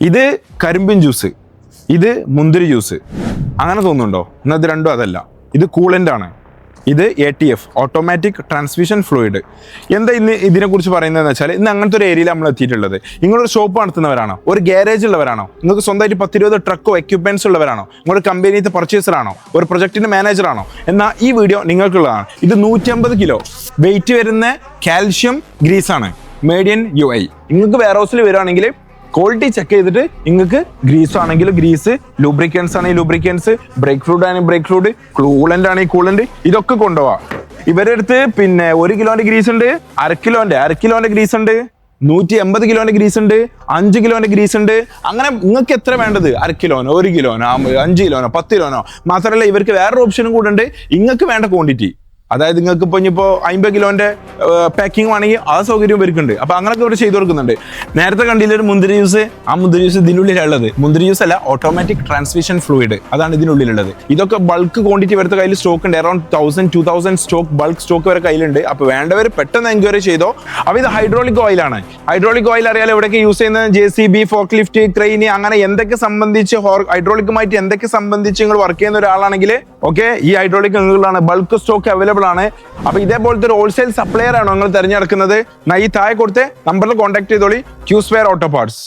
ഇത് കരിമ്പിൻ ജ്യൂസ് ഇത് മുന്തിരി ജ്യൂസ്. അങ്ങനെ തോന്നുന്നുണ്ടോ? എന്നാൽ ഇത് രണ്ടും അതല്ല. ഇത് കൂളന്റ് ആണ്. ഇത് A T F automatic transmission fluid എന്താ ഇന്ന് ഇതിനെക്കുറിച്ച് പറയുന്നതെന്ന് വെച്ചാൽ ഇന്ന് അങ്ങനത്തെ ഒരു ഏരിയയിൽ നമ്മൾ എത്തിയിട്ടുള്ളത്. നിങ്ങളൊരു ഷോപ്പ് നടത്തുന്നവരാണോ? ഒരു ഗ്യാരേജ് ഉള്ളവരാണോ? നിങ്ങൾക്ക് സ്വന്തമായിട്ട് പത്തിരുപത് ട്രക്കോ എക്യുപ്മെന്റ്സ് ഉള്ളവരാണോ? നിങ്ങളുടെ കമ്പനിയിലത്തെ പർച്ചേസറാണോ ഒരു പ്രൊജക്ടിന്റെ മാനേജറാണോ എന്നാൽ ഈ വീഡിയോ നിങ്ങൾക്കുള്ളതാണ്. ഇത് നൂറ്റമ്പത് കിലോ. വെയിറ്റ് വരുന്ന കാൽഷ്യം ഗ്രീസാണ് മേഡിയൻ യു ഐ നിങ്ങൾക്ക് വെയർ ഹൗസിൽ വരികയാണെങ്കിൽ ക്വാളിറ്റി ചെക്ക് ചെയ്തിട്ട് നിങ്ങൾക്ക് ഗ്രീസ് ആണെങ്കിൽ ഗ്രീസ് ലൂബ്രിക്കൻസ് ആണെങ്കിൽ ലൂബ്രിക്കൻസ് ബ്രേക്ക് ഫ്ലൂഡ് ആണെങ്കിൽ ബ്രേക്ക് ഫ്ലൂഡ് കൂളന്റ് ആണെങ്കിൽ കൂളന്റ് ഇതൊക്കെ കൊണ്ടുപോവാം. ഇവരുടെ അടുത്ത് പിന്നെ ഒരു കിലോന്റെ ഗ്രീസ് ഉണ്ട് അര കിലോന്റെ അര കിലോന്റെ ഗ്രീസ് ഉണ്ട് നൂറ്റി എൺപത് കിലോന്റെ ഗ്രീസ് ഉണ്ട് അഞ്ച് കിലോന്റെ ഗ്രീസ് ഉണ്ട്. അങ്ങനെ നിങ്ങൾക്ക് എത്ര വേണ്ടത്? അര കിലോനോ ഒരു കിലോനോ അഞ്ച് കിലോനോ പത്ത് കിലോനോ. മാത്രമല്ല ഇവർക്ക് വേറൊരു ഓപ്ഷനും കൂടെ ഉണ്ട്. നിങ്ങൾക്ക് വേണ്ട ക്വാണ്ടിറ്റി അതായത് നിങ്ങൾക്ക് ഇപ്പോൾ ഇനിയിപ്പോൾ അമ്പത് കിലോന്റെ പാക്കിംഗ് ആണെങ്കിൽ ആ സൗകര്യം ഇവർക്കുണ്ട്. അപ്പോൾ അങ്ങനെയൊക്കെ ഇവിടെ ചെയ്തു കൊടുക്കുന്നുണ്ട്. നേരത്തെ കണ്ടില്ല ഒരു മുന്തിരി ജ്യൂസ്? ആ മുന്തിരി ജ്യൂസ് ഇതിനുള്ളിലുള്ളത്. മുന്തിരി ജ്യൂസ് അല്ല ഓട്ടോമാറ്റിക് ട്രാൻസ്മിഷൻ ഫ്ലൂയിഡ് അതാണ് ഇതിനുള്ളിലുള്ളത്. ഇതൊക്കെ ബൾക്ക് ക്വാണ്ടിറ്റി ഇവരുടെ കയ്യിൽ സ്റ്റോക്ക് ഉണ്ട്. Around thousand two thousand stock bulk stock വരെ കയ്യിലുണ്ട്. അപ്പോൾ വേണ്ടവർ പെട്ടെന്ന് എൻക്വയറി ചെയ്തോ. അപ്പോൾ ഇത് ഹൈഡ്രോളിക് ഓയിലാണ് ഹൈഡ്രോളിക് ഓയിൽ അറിയാലോ എവിടെയൊക്കെ യൂസ് ചെയ്യുന്നത്? J C B forklift crane അങ്ങനെ എന്തൊക്കെ സംബന്ധിച്ച് ഹൈഡ്രോളിക്കുമായിട്ട് എന്തൊക്കെ സംബന്ധിച്ച് നിങ്ങൾ വർക്ക് ചെയ്യുന്ന ഒരാളാണെങ്കിൽ ഓക്കെ ഈ ഹൈഡ്രോളിക് നിങ്ങളാണ് ബൾക്ക് സ്റ്റോക്ക് അവൈലബിൾ ആണ്. അപ്പൊ ഇതേപോലത്തെ ഒരു ഹോൾസെയിൽ സപ്ലയർ ആണോ നിങ്ങൾ തിരഞ്ഞെടുക്കുന്നത്? ഈ താഴെ കൊടുത്ത് നമ്പറിൽ contact ചെയ്തോളി. Q square auto parts